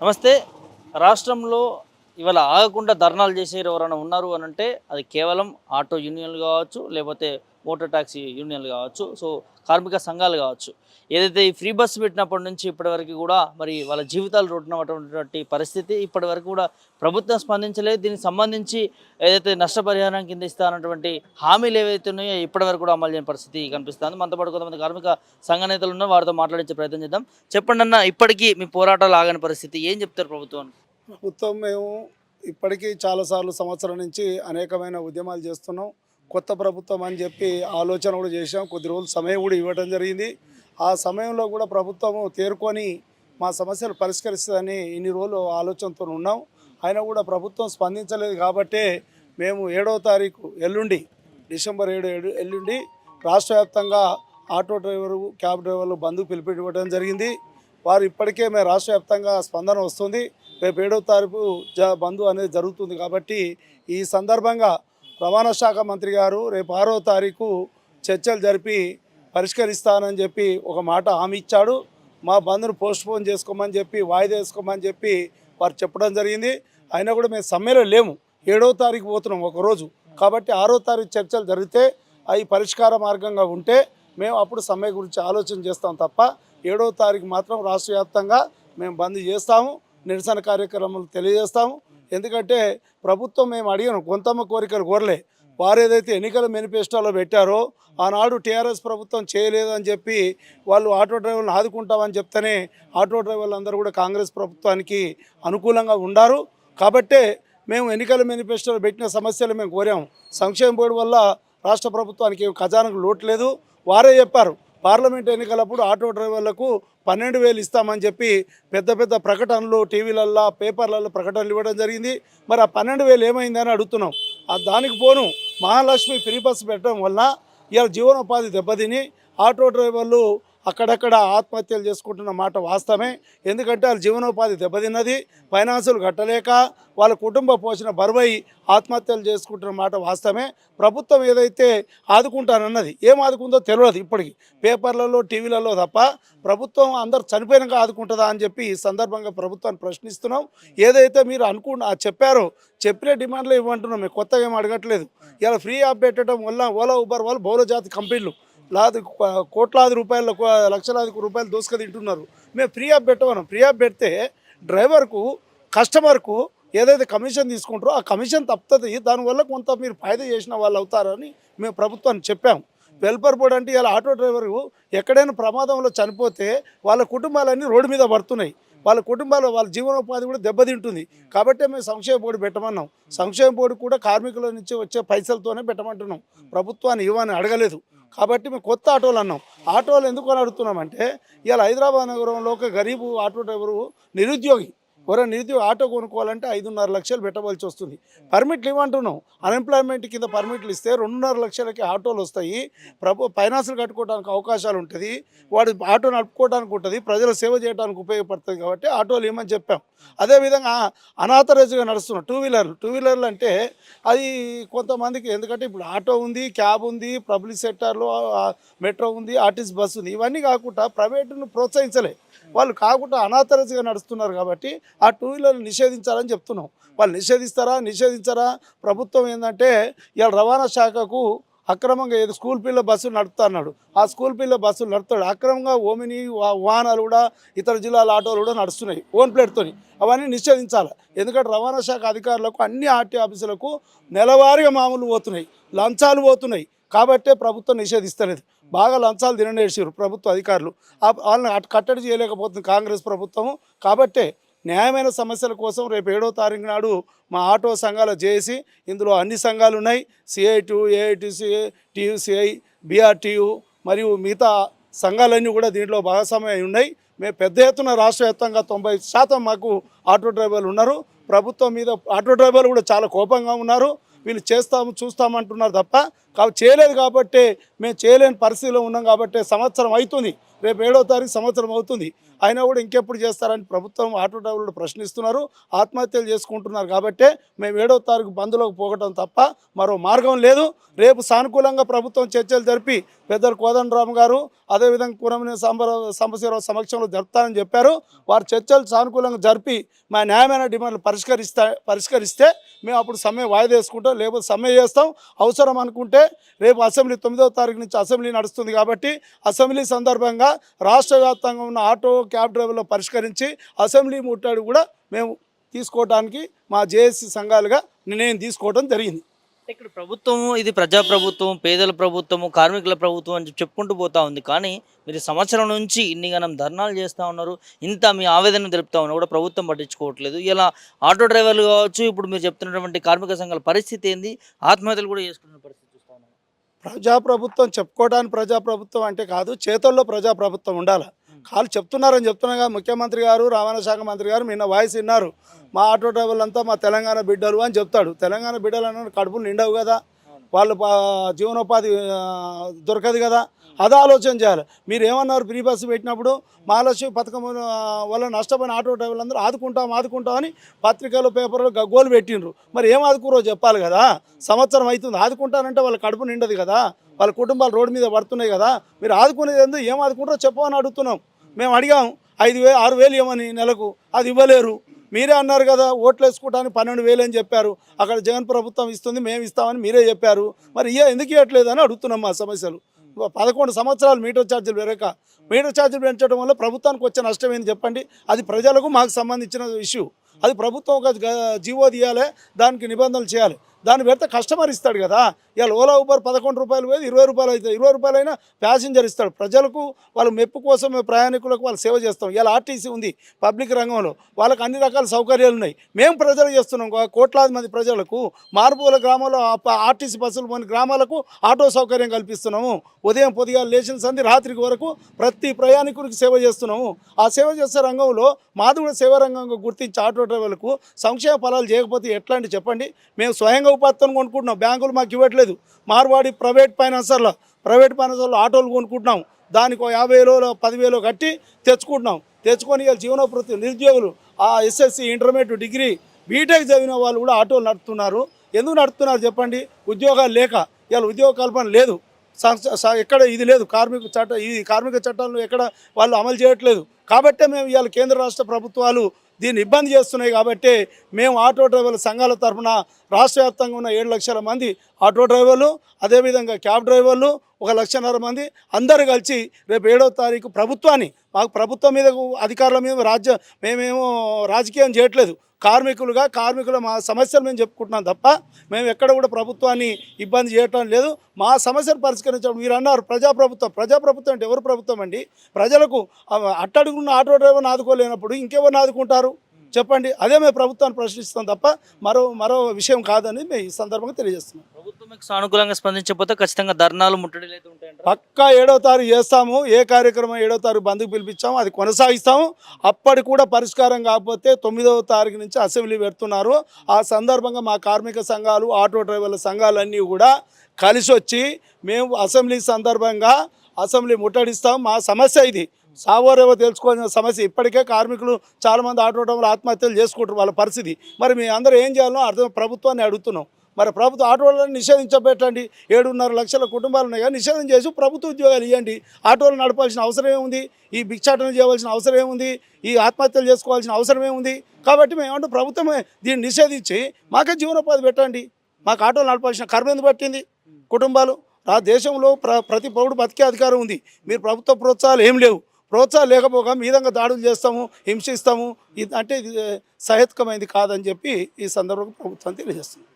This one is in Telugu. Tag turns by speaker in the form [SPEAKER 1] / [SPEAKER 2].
[SPEAKER 1] నమస్తే. రాష్ట్రంలో ఇవాళ ఆగకుండా ధర్నాలు చేసేవారు ఎవరైనా ఉన్నారు అని అంటే అది కేవలం ఆటో యూనియన్లు కావచ్చు లేకపోతే మోటార్ ట్యాక్సీ యూనియన్లు కావచ్చు సో కార్మిక సంఘాలు కావచ్చు. ఏదైతే ఈ ఫ్రీ బస్సు పెట్టినప్పటి నుంచి ఇప్పటివరకు కూడా మరి వాళ్ళ జీవితాలు రోడ్డునటువంటి పరిస్థితి ఇప్పటివరకు కూడా ప్రభుత్వం స్పందించలేదు. దీనికి సంబంధించి ఏదైతే నష్టపరిహారం కింద ఇస్తానటువంటి హామీలు ఏవైతే ఉన్నాయో ఇప్పటివరకు కూడా అమలు చేయని పరిస్థితి కనిపిస్తుంది. మనతో పాటు కొంతమంది కార్మిక సంఘ నేతలు ఉన్నారు. వారితో మాట్లాడించే ప్రయత్నం చేద్దాం. చెప్పండి అన్న ఇప్పటికీ మీ పోరాటాలు ఆగని పరిస్థితి ఏం చెప్తారు ప్రభుత్వం
[SPEAKER 2] ప్రభుత్వం మేము ఇప్పటికీ చాలాసార్లు సంవత్సరం నుంచి అనేకమైన ఉద్యమాలు చేస్తున్నాం. కొత్త ప్రభుత్వం అని చెప్పి ఆలోచన కూడా చేసాం కొద్ది రోజులు సమయం కూడా ఇవ్వడం జరిగింది. ఆ సమయంలో కూడా ప్రభుత్వము తేరుకొని మా సమస్యలు పరిష్కరిస్తుందని ఇన్ని రోజులు ఆలోచనతో ఉన్నాం. అయినా కూడా ప్రభుత్వం స్పందించలేదు కాబట్టే మేము ఏడవ తారీఖు ఎల్లుండి డిసెంబర్ ఏడు ఏడు ఎల్లుండి రాష్ట్ర వ్యాప్తంగా ఆటో డ్రైవరు క్యాబ్ డ్రైవర్లు బంధు పిలిపివ్వడం జరిగింది. వారు ఇప్పటికే మేము రాష్ట్ర వ్యాప్తంగా స్పందన వస్తుంది. రేపు ఏడవ తారీఖు జ బంధు అనేది జరుగుతుంది కాబట్టి ఈ సందర్భంగా రవాణా శాఖ మంత్రి గారు రేపు ఆరో తారీఖు చర్చలు జరిపి పరిష్కరిస్తానని చెప్పి ఒక మాట హామీ ఇచ్చాడు. మా బంద్ను పోస్ట్పోన్ చేసుకోమని చెప్పి వాయిదా వేసుకోమని చెప్పి వారు చెప్పడం జరిగింది. అయినా కూడా మేము సమ్మెలో లేము. ఏడవ తారీఖు పోతున్నాం ఒకరోజు. కాబట్టి ఆరో తారీఖు చర్చలు జరిగితే అవి పరిష్కార మార్గంగా ఉంటే మేము అప్పుడు సమ్మె గురించి ఆలోచన చేస్తాం తప్ప ఏడవ తారీఖు మాత్రం రాష్ట్ర వ్యాప్తంగా మేము బంద్ చేస్తాము. నిరసన కార్యక్రమాలు తెలియజేస్తాము. ఎందుకంటే ప్రభుత్వం మేము అడిగాను కొంతమ్మ కోరికలు కోరలే. వారు ఏదైతే ఎన్నికల మేనిఫెస్టోలో పెట్టారో ఆనాడు టీఆర్ఎస్ ప్రభుత్వం చేయలేదు అని చెప్పి వాళ్ళు ఆటో డ్రైవర్లను ఆదుకుంటామని చెప్తేనే ఆటో డ్రైవర్లు అందరూ కూడా కాంగ్రెస్ ప్రభుత్వానికి అనుకూలంగా ఉండారు. కాబట్టే మేము ఎన్నికల మేనిఫెస్టోలో పెట్టిన సమస్యలు మేము కోరాము. సంక్షేమ బోర్డు వల్ల రాష్ట్ర ప్రభుత్వానికి ఏం ఖజానాకు లోటు లేదు. వారే చెప్పారు. పార్లమెంట్ ఎన్నికలప్పుడు ఆటో డ్రైవర్లకు పన్నెండు వేలు ఇస్తామని చెప్పి పెద్ద పెద్ద ప్రకటనలు టీవీలల్లో పేపర్లలో ప్రకటనలు ఇవ్వడం జరిగింది. మరి ఆ పన్నెండు వేలు ఏమైందని అడుగుతున్నాం. ఆ దానికి పోను మహాలక్ష్మి ఫ్రీ బస్సు పెట్టడం వల్ల ఇవాళ జీవనోపాధి దెబ్బతిని ఆటో డ్రైవర్లు అక్కడక్కడ ఆత్మహత్యలు చేసుకుంటున్న మాట వాస్తవమే. ఎందుకంటే వాళ్ళ జీవనోపాధి దెబ్బతిన్నది ఫైనాన్సులు కట్టలేక వాళ్ళ కుటుంబ పోషణ బరువై ఆత్మహత్యలు చేసుకుంటున్న మాట వాస్తవమే. ప్రభుత్వం ఏదైతే ఆదుకుంటానన్నది ఏం ఆదుకుందో తెలియదు ఇప్పటికి. పేపర్లలో టీవీలలో తప్ప ప్రభుత్వం అందరు చనిపోయినాక ఆదుకుంటుందా అని చెప్పి ఈ సందర్భంగా ప్రభుత్వాన్ని ప్రశ్నిస్తున్నాం. ఏదైతే మీరు అనుకున్న చెప్పారో చెప్పిన డిమాండ్లో ఇవ్వమంటున్నాం మేము కొత్తగా ఏం అడగట్లేదు. ఇలా ఫ్రీ యాప్ పెట్టడం వల్ల ఓలా ఉబర్ వాళ్ళు బహుళ జాతి కంపెనీలు లాది కోట్లాది రూపాయల లక్షలాది రూపాయలు దోసుక తింటున్నారు. మేము ఫ్రీ యాప్ పెట్టమన్నాం ఫ్రీ యాప్ పెడితే డ్రైవర్కు కస్టమర్కు ఏదైతే కమిషన్ తీసుకుంటారో ఆ కమిషన్ తప్పుతుంది. దానివల్ల కొంత మీరు ఫాయిదా చేసిన వాళ్ళు అవుతారని మేము ప్రభుత్వాన్ని చెప్పాము వెల్ఫేర్ బోర్డు అంటే ఇలా ఆటో డ్రైవరు ఎక్కడైనా ప్రమాదంలో చనిపోతే వాళ్ళ కుటుంబాలన్నీ రోడ్డు మీద పడుతున్నాయి. వాళ్ళ కుటుంబాలు వాళ్ళ జీవనోపాధి కూడా దెబ్బతింటుంది. కాబట్టే మేము సంక్షేమ బోర్డు పెట్టమన్నాం. సంక్షేమ బోర్డు కూడా కార్మికుల నుంచి వచ్చే పైసలతోనే పెట్టమంటున్నాం. ప్రభుత్వాన్ని ఇవ్వని అడగలేదు. కాబట్టి మేము కొత్త ఆటోలు అన్నాం. ఆటోలు ఎందుకు అని అడుగుతున్నామంటే ఇవాళ హైదరాబాద్ నగరంలో ఒక గరీబు ఆటో డ్రైవరు నిరుద్యోగి. ఎవరైనా నిరుద్యోగ ఆటో కొనుక్కోవాలంటే ఐదున్నర లక్షలు పెట్టవలసి వస్తుంది. పర్మిట్లు ఇవ్వంటున్నాం అన్ఎంప్లాయ్మెంట్ కింద పర్మిట్లు ఇస్తే రెండున్నర లక్షలకి ఆటోలు వస్తాయి. ప్రభు ఫైనాన్సులు కట్టుకోవడానికి అవకాశాలు ఉంటుంది. వాడు ఆటో నడుపుకోవడానికి ఉంటుంది. ప్రజల సేవ చేయడానికి ఉపయోగపడుతుంది కాబట్టి ఆటోలు ఇవ్వమని చెప్పాం. అదేవిధంగా అనాథరైజ్గా నడుస్తున్నాం టూ వీలర్లు టూ వీలర్లు అంటే అది కొంతమందికి ఎందుకంటే ఇప్పుడు ఆటో ఉంది క్యాబ్ ఉంది పబ్లిక్ సెక్టార్లో మెట్రో ఉంది ఆర్టీసీ బస్సు ఉంది. ఇవన్నీ కాకుండా ప్రైవేటును ప్రోత్సహించలే. వాళ్ళు కాకుండా అనాథరైజ్గా నడుస్తున్నారు కాబట్టి ఆ టూ వీలర్లు నిషేధించాలని చెప్తున్నాం. వాళ్ళు నిషేధిస్తారా నిషేధించారా? ప్రభుత్వం ఏంటంటే ఇవాళ రవాణా శాఖకు అక్రమంగా ఏదో స్కూల్ పిల్ల బస్సులు నడుపుతున్నాడు ఆ స్కూల్ పిల్ల బస్సులు నడుపుతాడు. అక్రమంగా ఓమిని వాహనాలు కూడా ఇతర జిల్లాల ఆటోలు కూడా నడుస్తున్నాయి ఓన్ ప్లేట్తోని అవన్నీ నిషేధించాలి. ఎందుకంటే రవాణా శాఖ అధికారులకు అన్ని ఆర్టీ ఆఫీసులకు నెలవారీగా మామూలు పోతున్నాయి. లంచాలు పోతున్నాయి. కాబట్టే ప్రభుత్వం నిషేధిస్తలేదు. బాగా లంచాలు తిననేసారు ప్రభుత్వ అధికారులు. వాళ్ళని అటు కట్టడి చేయలేకపోతుంది కాంగ్రెస్ ప్రభుత్వము. కాబట్టే న్యాయమైన సమస్యల కోసం రేపు ఏడో తారీఖు నాడు మా ఆటో సంఘాలు చేసి ఇందులో అన్ని సంఘాలు ఉన్నాయి సిఐటియు ఏఐటిసిఐ టీయూసిఐ బీఆర్టీయు మరియు మిగతా సంఘాలన్నీ కూడా దీంట్లో భాగస్వామ్యం ఉన్నాయి. మేము పెద్ద ఎత్తున రాష్ట్ర వ్యాప్తంగా తొంభై శాతం మాకు ఆటో డ్రైవర్లు ఉన్నారు. ప్రభుత్వం మీద ఆటో డ్రైవర్లు కూడా చాలా కోపంగా ఉన్నారు. వీళ్ళు చేస్తాము చూస్తామంటున్నారు తప్ప కాబట్టి చేయలేదు కాబట్టి మేము చేయలేని పరిస్థితిలో ఉన్నాం కాబట్టి సంవత్సరం అవుతుంది రేపు ఏడో తారీఖు సంవత్సరం అవుతుంది. అయినా కూడా ఇంకెప్పుడు చేస్తారని ప్రభుత్వం ఆటో డ్రైవర్లు ప్రశ్నిస్తున్నారు. ఆత్మహత్యలు చేసుకుంటున్నారు కాబట్టే మేము ఏడో తారీఖు బంద్లోకి పోగటం తప్ప మరో మార్గం లేదు. రేపు సానుకూలంగా ప్రభుత్వం చర్చలు జరిపి పెద్దలు కోదండరామ్ గారు అదేవిధంగా కురమని సంబర సంబశీరావు సమక్షంలో జరుపుతానని చెప్పారు. వారు చర్చలు సానుకూలంగా జరిపి మా న్యాయమైన డిమాండ్లు పరిష్కరిస్తా పరిష్కరిస్తే మేము అప్పుడు సమ్మె వాయిదా వేసుకుంటాం. లేకపోతే సమ్మె చేస్తాం. అవసరం అనుకుంటే రేపు అసెంబ్లీ తొమ్మిదవ తారీఖు నుంచి అసెంబ్లీ నడుస్తుంది కాబట్టి అసెంబ్లీ సందర్భంగా రాష్ట్ర వ్యాప్తంగా ఉన్న ఆటో క్యాబ్ డ్రైవర్లు పరిష్కరించి అసెంబ్లీ ముట్టడి కూడా మేము తీసుకోవడానికి మా జేఏసీ సంఘాలుగా నిర్ణయం తీసుకోవడం జరిగింది.
[SPEAKER 1] ఇక్కడ ప్రభుత్వం ఇది ప్రజా ప్రభుత్వం పేదల ప్రభుత్వము కార్మికుల ప్రభుత్వం అని చెప్పుకుంటూ పోతా ఉంది. కానీ మీరు సంవత్సరం నుంచి ఇన్ని గనం ధర్నాలు చేస్తూ ఉన్నారు. ఇంత మీ ఆవేదన తెలుపుతా ఉన్నా కూడా ప్రభుత్వం పట్టించుకోవట్లేదు. ఇలా ఆటో డ్రైవర్లు కావచ్చు ఇప్పుడు మీరు చెప్తున్నటువంటి కార్మిక సంఘాల పరిస్థితి ఏంది? ఆత్మహత్యలు కూడా చేసుకున్న పరిస్థితి
[SPEAKER 2] ప్రజాప్రభుత్వం చెప్పుకోవడానికి ప్రజాప్రభుత్వం అంటే కాదు చేతుల్లో ప్రజాప్రభుత్వం ఉండాలి. కాళ్ళు చెప్తున్నారని చెప్తున్నా ముఖ్యమంత్రి గారు రవాణా శాఖ మంత్రి గారు నిన్న వాయిస్ విన్నారు. మా ఆటో డ్రైవర్లు అంతా మా తెలంగాణ బిడ్డలు అని చెప్తాడు. తెలంగాణ బిడ్డలు అన్న కడుపులు నిండవు కదా. వాళ్ళు జీవనోపాధి దొరకదు కదా. అది ఆలోచన చేయాలి. మీరు ఏమన్నారు ఫ్రీ బస్సు పెట్టినప్పుడు? మహాలక్ష్మి పథకం వల్ల నష్టపోయిన ఆటో డ్రైవర్లు అందరూ ఆదుకుంటాం ఆదుకుంటామని పత్రికలు పేపర్లు గగ్గోలు పెట్టిండ్రు. మరి ఏం ఆదుకురో చెప్పాలి కదా. సంవత్సరం అవుతుంది ఆదుకుంటానంటే వాళ్ళ కడుపు నిండదు కదా. వాళ్ళ కుటుంబాలు రోడ్డు మీద పడుతున్నాయి కదా. మీరు ఆదుకునేది ఎందుకు? ఏం ఆదుకుంటారో చెప్పమని అడుగుతున్నాం. మేము అడిగాం ఐదు వేలు ఆరు వేలు ఇవ్వమని నెలకు. అది ఇవ్వలేరు. మీరే అన్నారు కదా ఓట్లు వేసుకోవడానికి పన్నెండు వేలు అని చెప్పారు. అక్కడ జగన్ ప్రభుత్వం ఇస్తుంది మేము ఇస్తామని మీరే చెప్పారు. మరి ఇయ్య ఎందుకు ఇవ్వట్లేదు అని అడుగుతున్నాం మా సమస్యలు. పదకొండు సంవత్సరాలు మీటర్ ఛార్జీలు పెరగక మీటర్ ఛార్జీలు పెంచడం వల్ల ప్రభుత్వానికి వచ్చే నష్టం ఏంది చెప్పండి? అది ప్రజలకు మాకు సంబంధించిన ఇష్యూ. అది ప్రభుత్వం ఒక జీవో తీయాలి దానికి నిబంధనలు చేయాలి. దాన్ని పెడితే కస్టమర్ ఇస్తాడు కదా. ఇవాళ ఓలా ఊబర్ పదకొండు రూపాయలు పోయి ఇరవై రూపాయలు అవుతుంది. ఇరవై రూపాయలు అయినా ప్యాసింజర్ ఇస్తాడు. ప్రజలకు వాళ్ళ మెప్పు కోసం మేము ప్రయాణికులకు వాళ్ళు సేవ చేస్తాం. ఇవాళ ఆర్టీసీ ఉంది పబ్లిక్ రంగంలో. వాళ్ళకి అన్ని రకాల సౌకర్యాలు ఉన్నాయి. మేము ప్రజలు చేస్తున్నాం. కోట్లాది మంది ప్రజలకు మారుమూల గ్రామంలో ఆర్టీసీ బస్సులు కొన్ని గ్రామాలకు ఆటో సౌకర్యం కల్పిస్తున్నాము. ఉదయం పొద్దుగా లేచిన సంధి రాత్రికి వరకు ప్రతి ప్రయాణికుడికి సేవ చేస్తున్నాము. ఆ సేవ చేసే రంగంలో మాది కూడా సేవ రంగంగా గుర్తించి ఆటో డ్రైవర్లకు సంక్షేమ ఫలాలు చేయకపోతే ఎట్లాంటి చెప్పండి. మేము స్వయంగా ఉపాధితో కొనుక్కుంటున్నాం. బ్యాంకులు మాకు ఇవ్వట్లేదు. మార్వాడి ప్రైవేట్ ఫైనాన్సర్లో ప్రైవేట్ ఫైనాన్సర్లో ఆటోలు కొనుక్కుంటున్నాం. దానికి ఒక యాభై వేలో పదివేలో కట్టి తెచ్చుకుంటున్నాం. తెచ్చుకొని ఇవాళ జీవనోపృతి నిరుద్యోగులు ఆ ఎస్ఎస్సి ఇంటర్మీడియట్ డిగ్రీ బీటెక్ చదివిన వాళ్ళు కూడా ఆటోలు నడుపుతున్నారు. ఎందుకు నడుపుతున్నారు చెప్పండి? ఉద్యోగాలు లేక. ఇవాళ ఉద్యోగ కల్పన లేదు. ఎక్కడ ఇది లేదు. కార్మిక చట్ట ఈ కార్మిక చట్టాలను ఎక్కడ వాళ్ళు అమలు చేయట్లేదు. కాబట్టే మేము ఇవాళ కేంద్ర రాష్ట్ర ప్రభుత్వాలు దీన్ని ఇబ్బంది చేస్తున్నాయి కాబట్టి మేము ఆటో డ్రైవర్ల సంఘాల తరఫున రాష్ట్ర వ్యాప్తంగా ఉన్న ఏడు లక్షల మంది ఆటో డ్రైవర్లు అదేవిధంగా క్యాబ్ డ్రైవర్లు ఒక లక్షన్నర మంది అందరు కలిసి రేపు ఏడో తారీఖు ప్రభుత్వాన్ని మాకు ప్రభుత్వం మీద అధికారుల మీద రాజ్య మేమేమో రాజకీయం చేయట్లేదు. కార్మికులుగా కార్మికుల మా సమస్యలు మేము చెప్పుకుంటున్నాం తప్ప మేము ఎక్కడ కూడా ప్రభుత్వాన్ని ఇబ్బంది చేయటం లేదు. మా సమస్యలు పరిష్కరించడం మీరు అన్నారు ప్రజాప్రభుత్వం. ప్రజాప్రభుత్వం అంటే ఎవరు ప్రభుత్వం అండి? ప్రజలకు అట్టడుగున్న ఆటో డ్రైవర్ని ఆదుకోలేనప్పుడు ఇంకెవరిని ఆదుకుంటారు? చెప్పండి. అదే మేము ప్రభుత్వాన్ని ప్రశ్నిస్తాం తప్ప మరో మరో విషయం కాదని మేము ఈ సందర్భంగా తెలియజేస్తున్నాం.
[SPEAKER 1] ప్రభుత్వం మీకు సానుకూలంగా స్పందించకపోతే ఖచ్చితంగా ధర్నాలు ముట్టడిలు అయితే ఉంటాయంటారా?
[SPEAKER 2] పక్కా ఏడో తారీఖు చేస్తాము. ఏ కార్యక్రమం ఏడో తారీఖు బంధుకు పిలిపించాము అది కొనసాగిస్తాము. అప్పటి కూడా పరిష్కారం కాకపోతే తొమ్మిదవ తారీఖు నుంచి అసెంబ్లీ పెడుతున్నారు. ఆ సందర్భంగా మా కార్మిక సంఘాలు ఆటో డ్రైవర్ల సంఘాలన్నీ కూడా కలిసి వచ్చి మేము అసెంబ్లీ సందర్భంగా అసెంబ్లీ ముట్టడిస్తాం. మా సమస్య ఇది. సావోరేవో తెలుసుకోవాల్సిన సమస్య ఇప్పటికే కార్మికులు చాలామంది ఆటో డ్రైవర్లు ఆత్మహత్యలు చేసుకుంటారు వాళ్ళ పరిస్థితి. మరి మీ అందరూ ఏం చేయాలో అర్థం ప్రభుత్వాన్ని అడుగుతున్నాం. మరి ప్రభుత్వ ఆటోలను నిషేధించబెట్టండి. ఏడున్నర లక్షల కుటుంబాలు ఉన్నాయి కానీ నిషేధం చేసి ప్రభుత్వ ఉద్యోగాలు ఇవ్వండి ఆటోలు నడపాల్సిన అవసరం ఏముంది? ఈ భిక్షాటన చేయవలసిన అవసరం ఏముంది? ఈ ఆత్మహత్యలు చేసుకోవాల్సిన అవసరం ఏముంది? కాబట్టి మేము ప్రభుత్వమే దీన్ని నిషేధించి మాకే జీవనోపాధి పెట్టండి. మాకు ఆటోలు నడపాల్సిన కర్మ ఎందుకు పట్టింది? కుటుంబాలు ఆ దేశంలో ప్ర ప్రతి పౌరుడు బతికే అధికారం ఉంది. మీరు ప్రభుత్వ ప్రోత్సాహాలు ఏం లేవు. ప్రోత్సాహం లేకపోగా ఈ విధంగా దాడులు చేస్తాము హింసిస్తాము ఇది అంటే ఇది సహేతుకమైంది కాదని చెప్పి ఈ సందర్భంగా ప్రభుత్వం తెలియజేస్తుంది